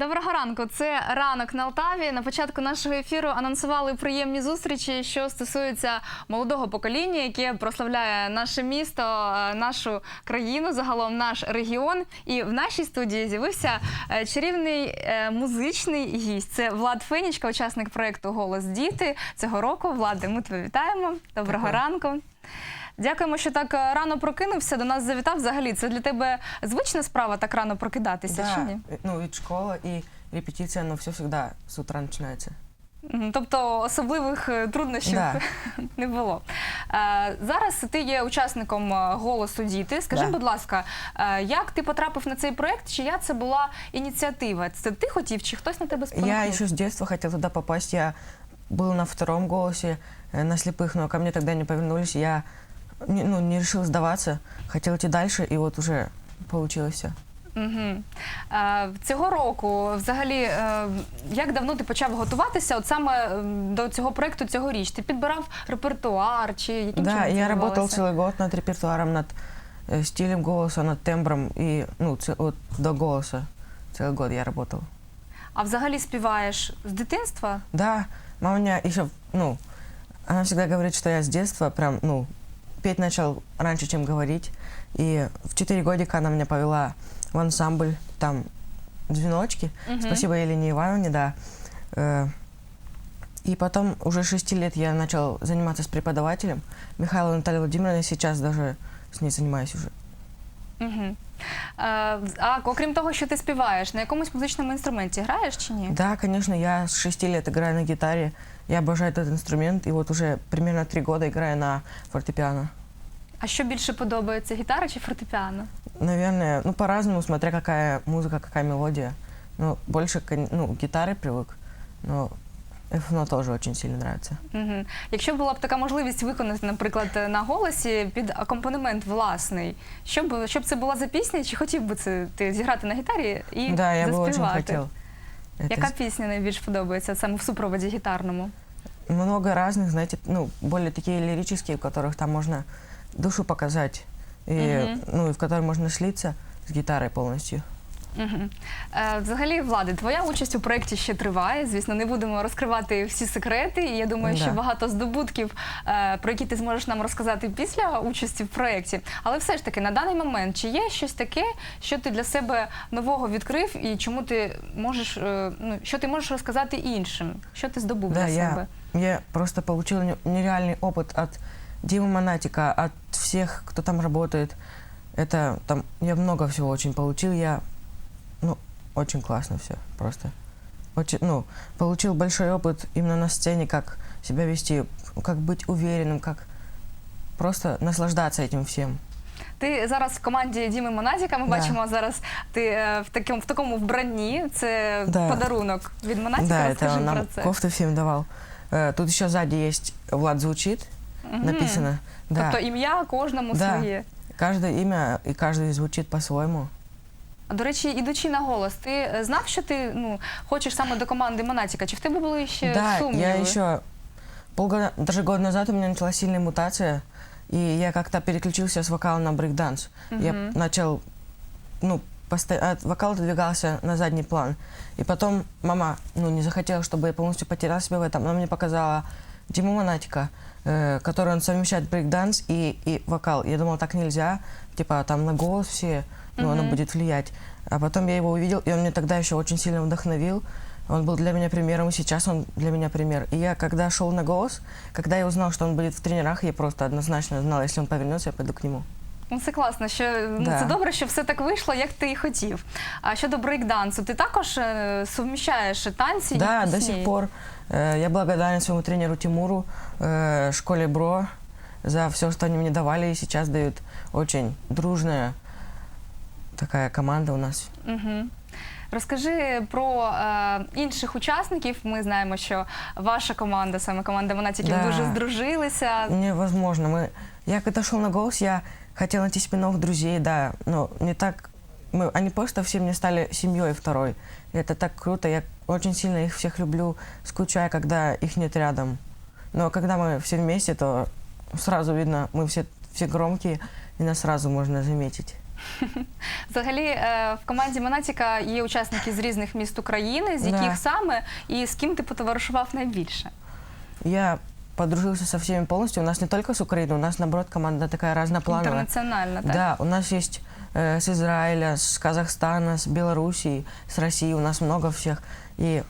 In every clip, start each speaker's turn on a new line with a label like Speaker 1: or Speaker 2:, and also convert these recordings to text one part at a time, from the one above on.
Speaker 1: Доброго ранку. Це ранок на Алтаві. На початку нашого ефіру анонсували приємні зустрічі, що стосуються молодого покоління, яке прославляє наше місто, е, нашу країну, загалом наш регіон. І в нашій студії з'явився е, чарівний е, музичний гість. Це Влад Фенічка, учасник проєкту Голос діти цього року. Влади, ми тебе вітаємо. Доброго
Speaker 2: Дякую.
Speaker 1: ранку. Дякуємо, що так е, рано прокинувся. До нас завітав. Взагалі, це для тебе звична справа так рано прокидатися, чи ні?
Speaker 2: э, ну ведь школа и репетиция, но все всегда с утра начинается.
Speaker 1: Мгм, Тобто особливих е, труднощів
Speaker 2: Да.
Speaker 1: не було. Е, Зараз ти є учасником е, голосу діти. Скажи,
Speaker 2: Да.
Speaker 1: будь ласка, е, як ти потрапив на цей проект? Чия це була ініціатива? Це ти хотів, чи хтось на тебе спонукнув?
Speaker 2: Я еще с детства хотел туда попасть. Я был на втором голосе э, на слепых, но ко мне тогда не повернулись. Я не, ну, не решил сдаваться, хотел идти дальше, и вот уже получилось все.
Speaker 1: Угу. Е, цього року, взагалі, е, як давно ти почав готуватися? От саме е, до цього проекту цьогоріч? Ти підбирав репертуар чи яким
Speaker 2: Да,
Speaker 1: чином це
Speaker 2: я работал
Speaker 1: відбувалося?
Speaker 2: целый год над репертуаром, над э, стилем голоса, над тембром и ну ц- вот до голоса. Целый год я работал.
Speaker 1: А взагалі співаєш з дитинства?
Speaker 2: Да, мама у меня еще, ну, она всегда говорит, что я с детства прям, ну, петь начал раньше, чем говорить. И в 4 годика она меня повела в ансамбль, там, «Звеночки».
Speaker 1: Мгм.
Speaker 2: Спасибо Елене Ивановне, да. Э, И потом уже 6 лет я начал заниматься с преподавателем Михайловой Натальей Владимировной. Сейчас даже с ней занимаюсь уже.
Speaker 1: Угу. А, а окрім того, що ти співаєш, на якомусь музичному інструменті граєш чи ні?
Speaker 2: Да, конечно, я с 6 лет играю на гитаре. Я обожаю этот инструмент. И вот уже примерно 3 года играю на фортепиано.
Speaker 1: А що більше подобається, гітара чи фортепіано?
Speaker 2: Наверное, ну по-разному, смотря какая музыка, какая мелодия. Ну, больше, кон- ну, к гитаре привык, но ФНО тоже очень сильно нравится.
Speaker 1: Угу. Якщо була б така можливість виконати, наприклад, на голосі під акомпанемент власний, що б, що б це була за пісня, чи хотів би це ти зіграти на гітарі і
Speaker 2: да, я бы очень
Speaker 1: заспівати?
Speaker 2: хотел. Это
Speaker 1: Яка
Speaker 2: с-
Speaker 1: пісня найбільш подобається саме в супроводі гітарному?
Speaker 2: Много разных, знаете, ну, более такие лирические, в которых там можно душу показать, и,
Speaker 1: Мгм.
Speaker 2: ну, и в которых можно слиться с гитарой полностью.
Speaker 1: Угу. Е, взагалі, Влади, твоя участь у проєкті ще триває. Звісно, не будемо розкривати всі секрети. І я думаю,
Speaker 2: Да.
Speaker 1: що багато здобутків, е, про які ти зможеш нам розказати після участі в проєкті. Але все ж таки, на даний момент, чи є щось таке, що ти для себе нового відкрив, і чому ти можеш, е, ну, що ти можеш розказати іншим? Що ти здобув
Speaker 2: Да,
Speaker 1: для
Speaker 2: я,
Speaker 1: себе?
Speaker 2: я просто получил не- нереальный опыт от Димы Монатика, от всех, кто там работает. Это там я много всего очень получил. Я, ну, очень классно все, просто. Очень, ну, получил большой опыт именно на сцене, как себя вести, как быть уверенным, как просто наслаждаться этим всем.
Speaker 1: Ти зараз в команді Діми Монатіка. Ми
Speaker 2: Да.
Speaker 1: бачимо зараз ти е, в такому в такому вбранні. Це
Speaker 2: Да.
Speaker 1: подарунок від Монатіка.
Speaker 2: да,
Speaker 1: Розкажи
Speaker 2: это он
Speaker 1: про
Speaker 2: нам
Speaker 1: це.
Speaker 2: кофту всем давал. Э, тут еще сзади есть Влад звучит,
Speaker 1: Мгм.
Speaker 2: написано. Да.
Speaker 1: Тобто ім'я кожному
Speaker 2: Да.
Speaker 1: своє.
Speaker 2: Каждое имя и каждый звучит по-своему.
Speaker 1: А, До речі, ідучи на голос, ти е, знав, що ти ну хочеш саме до команди Монатіка? Чи в тебе були ще
Speaker 2: да,
Speaker 1: сумніви?
Speaker 2: я еще полгода, даже год назад у меня началась сильная мутация, и я как-то переключился с вокала на брейкданс. Я
Speaker 1: Мгм.
Speaker 2: начал, ну, посто- от вокал отодвигался на задний план. И потом мама, ну, не захотела, чтобы я полностью потерял себя в этом. Она мне показала Диму Монатика, э, который он совмещает брейкданс и, и вокал. Я думала, так нельзя, типа там на голос все, ну, оно
Speaker 1: Мгм.
Speaker 2: будет влиять. А потом я его увидел, и он меня тогда еще очень сильно вдохновил. Он был для меня примером, и сейчас он для меня пример. И я, когда шел на голос, когда я узнал, что он будет в тренерах, я просто однозначно знала, если он повернется, я пойду к нему.
Speaker 1: Ну, це класно, що ну,
Speaker 2: Да.
Speaker 1: це добре, що все так вийшло, як ти і хотів. А щодо брейкдансу, ти також е, суміщаєш танці? і
Speaker 2: Да, до
Speaker 1: пісні?
Speaker 2: сих пор э, я благодарен своему тренеру Тимуру, э, школе Бро, за все, что они мне давали, и сейчас дают очень дружная такая команда у нас.
Speaker 1: Угу. Розкажи про е, інших учасників. Ми знаємо, що ваша команда, саме команда Монатіків,
Speaker 2: Да.
Speaker 1: дуже здружилися.
Speaker 2: Невозможно. Мы... Я когда шел на голос, я хотел найти себе новых друзей, да, но не так... Мы... Они просто все мне стали семьей второй. И это так круто. Я очень сильно их всех люблю, скучаю, когда их нет рядом. Но когда мы все вместе, то сразу видно, мы все, все громкие, и нас сразу можно заметить.
Speaker 1: Взагалі, е, в команді Монатіка є учасники з різних міст України, з
Speaker 2: Да.
Speaker 1: яких саме і з ким ти потоваришував найбільше?
Speaker 2: Я подружился со всеми полностью. У нас не только с Украины, у нас, наоборот, команда такая разноплановая.
Speaker 1: Інтернаціонально, так?
Speaker 2: Да, у нас есть э, с Израиля, с Казахстана, с Белоруссии, с России. У нас много всех. И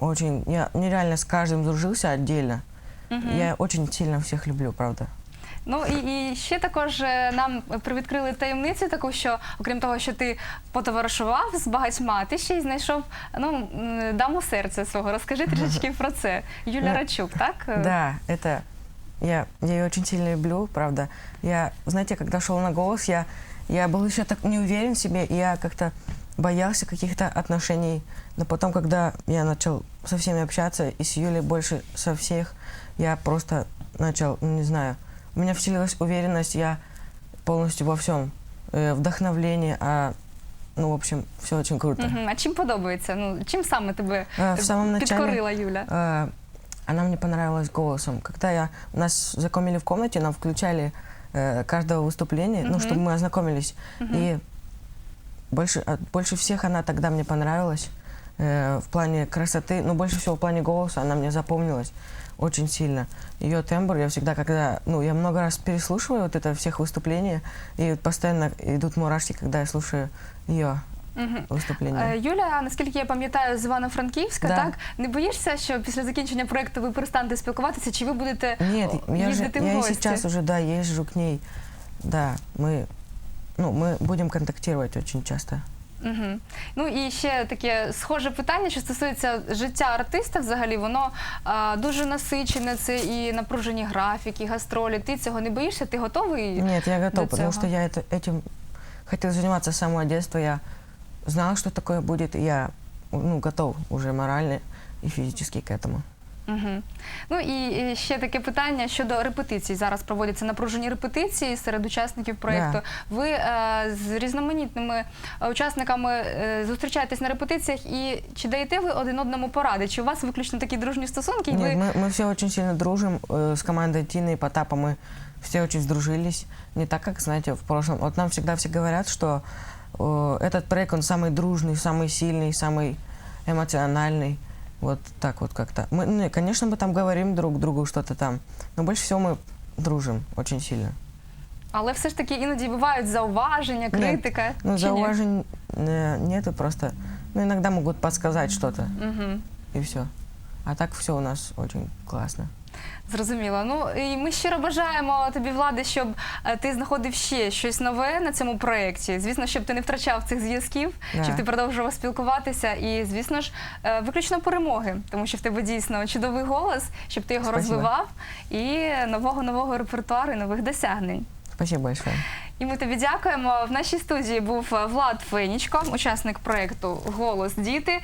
Speaker 2: очень... Я нереально с каждым дружился отдельно.
Speaker 1: Мгм.
Speaker 2: Я очень сильно всех люблю, правда.
Speaker 1: Ну і, і ще також е, нам привідкрили таємницю таку, що окрім того, що ти потоваришував з багатьма, ти ще й знайшов ну м, даму серця свого. Розкажи трішечки про це. Юля
Speaker 2: Ну,
Speaker 1: Рачук, так?
Speaker 2: Да, это... Я, я ее очень сильно люблю, правда. Я, знаете, когда шел на голос, я, я был еще так не уверен в себе, и я как-то боялся каких-то отношений. Но потом, когда я начал со всеми общаться, и с Юлей больше со всех, я просто начал, ну, не знаю, у меня вселилась уверенность, я полностью во всем. Э, вдохновление, а, ну, в общем, все очень круто.
Speaker 1: Мгм. А чим подобається? Ну чим саме тебе
Speaker 2: Э, в самом начале...
Speaker 1: підкорила Юля?
Speaker 2: Э, она мне понравилась голосом. Когда я нас знакомили в комнате, нам включали э, каждого выступления, ну,
Speaker 1: Мгм.
Speaker 2: чтобы мы ознакомились.
Speaker 1: Мгм.
Speaker 2: И больше, а, больше всех она тогда мне понравилась э, в плане красоты, но больше всего в плане голоса она мне запомнилась очень сильно. Ее тембр, я всегда, когда, ну, я много раз переслушиваю вот это всех выступления, и вот постоянно идут мурашки, когда я слушаю ее
Speaker 1: Мгм.
Speaker 2: выступления.
Speaker 1: Е, Юля, наскільки я пам'ятаю, з Івано-Франківська,
Speaker 2: Да.
Speaker 1: так не боїшся, що після закінчення проекту ви перестанете спілкуватися, чи ви будете
Speaker 2: Нет,
Speaker 1: о,
Speaker 2: я, же,
Speaker 1: їздити в
Speaker 2: я и
Speaker 1: гості?
Speaker 2: сейчас уже, да, езжу к ней. Да, мы, ну, мы будем контактировать очень часто.
Speaker 1: Угу. Ну і ще таке схоже питання, що стосується життя артиста, взагалі воно а, дуже насичене. Це і напружені графіки, гастролі. Ти цього не боїшся? Ти готовий?
Speaker 2: Нет, я готов,
Speaker 1: до
Speaker 2: потому
Speaker 1: цього?
Speaker 2: что я это, этим хотел заниматься с самого детства. Я знал, что такое будет, и я ну, готов уже морально и физически к этому.
Speaker 1: Угу. Ну і і ще таке питання щодо репетицій. Зараз проводяться напружені репетиції серед учасників проєкту. Ви е, з різноманітними е, учасниками е, зустрічаєтесь на репетиціях і чи даєте ви один одному поради? Чи у вас виключно такі дружні стосунки? і
Speaker 2: Нет,
Speaker 1: ви
Speaker 2: мы, мы все очень сильно дружим. э, с командой Тины и Потапа мы все очень сдружились. Не так, как, знаете, в прошлом. Вот нам всегда все говорят, что э, этот проект, он самый дружный, самый сильный, самый эмоциональный. Вот так вот как-то. Мы, ну, и, конечно, мы там говорим друг другу что-то там, но больше всего мы дружим очень сильно.
Speaker 1: Але все ж таки іноді бувають зауваження, критика.
Speaker 2: Ну,
Speaker 1: чи ні?
Speaker 2: зауважень э, нету просто. Ну, иногда могут подсказать что-то,
Speaker 1: Мгм.
Speaker 2: и все. А так все у нас очень классно.
Speaker 1: Зрозуміло. Ну і ми щиро бажаємо тобі влади, щоб е, ти знаходив ще щось нове на цьому проєкті. Звісно, щоб ти не втрачав цих зв'язків,
Speaker 2: Да.
Speaker 1: щоб ти продовжував спілкуватися. І, звісно ж, е, виключно перемоги, тому що в тебе дійсно чудовий голос, щоб ти його
Speaker 2: Спасибо.
Speaker 1: розвивав і нового нового репертуару, і нових досягнень.
Speaker 2: Спасибо большое.
Speaker 1: І ми тобі дякуємо. В нашій студії був е, Влад Фенічко, учасник проєкту Голос діти.